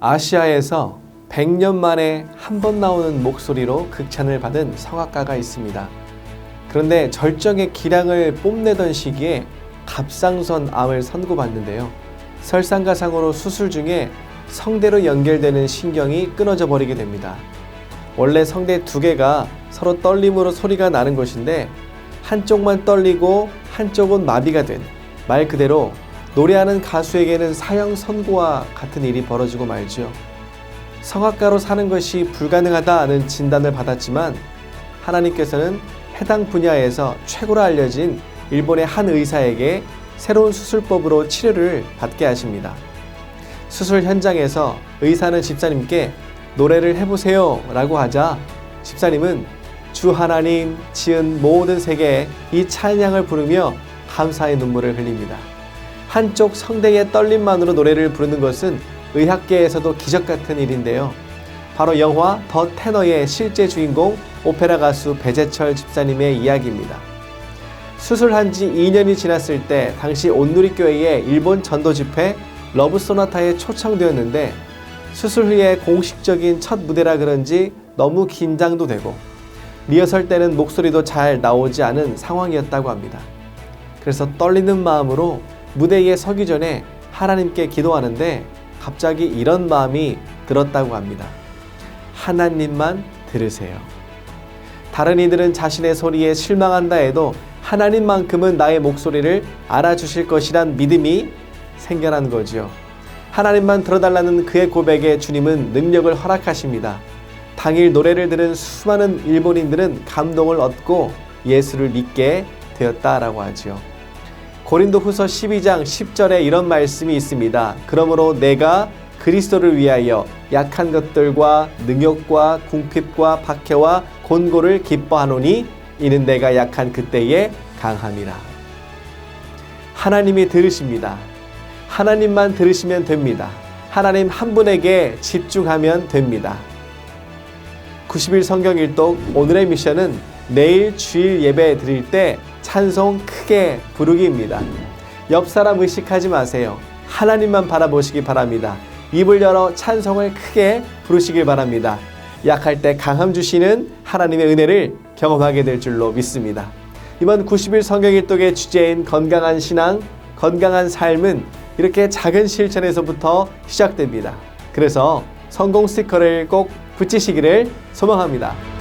아시아에서 100년 만에 한 번 나오는 목소리로 극찬을 받은 성악가가 있습니다. 그런데 절정의 기량을 뽐내던 시기에 갑상선 암을 선고받는데요. 설상가상으로 수술 중에 성대로 연결되는 신경이 끊어져 버리게 됩니다. 원래 성대 두 개가 서로 떨림으로 소리가 나는 것인데 한쪽만 떨리고 한쪽은 마비가 된 말 그대로 노래하는 가수에게는 사형 선고와 같은 일이 벌어지고 말지요. 성악가로 사는 것이 불가능하다는 진단을 받았지만 하나님께서는 해당 분야에서 최고로 알려진 일본의 한 의사에게 새로운 수술법으로 치료를 받게 하십니다. 수술 현장에서 의사는 집사님께 노래를 해보세요 라고 하자 집사님은 주 하나님 지은 모든 세계에 이 찬양을 부르며 감사의 눈물을 흘립니다. 한쪽 성대의 떨림만으로 노래를 부르는 것은 의학계에서도 기적 같은 일인데요. 바로 영화 더 테너의 실제 주인공 오페라 가수 배재철 집사님의 이야기입니다. 수술한 지 2년이 지났을 때 당시 온누리교회의 일본 전도 집회 러브 소나타에 초청되었는데 수술 후에 공식적인 첫 무대라 그런지 너무 긴장도 되고 리허설 때는 목소리도 잘 나오지 않은 상황이었다고 합니다. 그래서 떨리는 마음으로 무대에 서기 전에 하나님께 기도하는데 갑자기 이런 마음이 들었다고 합니다. 하나님만 들으세요. 다른 이들은 자신의 소리에 실망한다 해도 하나님만큼은 나의 목소리를 알아주실 것이란 믿음이 생겨난 거지요. 하나님만 들어달라는 그의 고백에 주님은 능력을 허락하십니다. 당일 노래를 들은 수많은 일본인들은 감동을 얻고 예수를 믿게 되었다라고 하지요. 고린도 후서 12장 10절에 이런 말씀이 있습니다. 그러므로 내가 그리스도를 위하여 약한 것들과 능욕과 궁핍과 박해와 곤고를 기뻐하노니 이는 내가 약한 그때에 강함이라. 하나님이 들으십니다. 하나님만 들으시면 됩니다. 하나님 한 분에게 집중하면 됩니다. 90일 성경 일독 오늘의 미션은 내일 주일 예배 드릴 때 찬송 크게 부르기입니다. 옆 사람 의식하지 마세요. 하나님만 바라보시기 바랍니다. 입을 열어 찬송을 크게 부르시길 바랍니다. 약할 때 강함 주시는 하나님의 은혜를 경험하게 될 줄로 믿습니다. 이번 90일 성경 일독의 주제인 건강한 신앙, 건강한 삶은 이렇게 작은 실천에서부터 시작됩니다. 그래서 성공 스티커를 꼭 붙이시기를 소망합니다.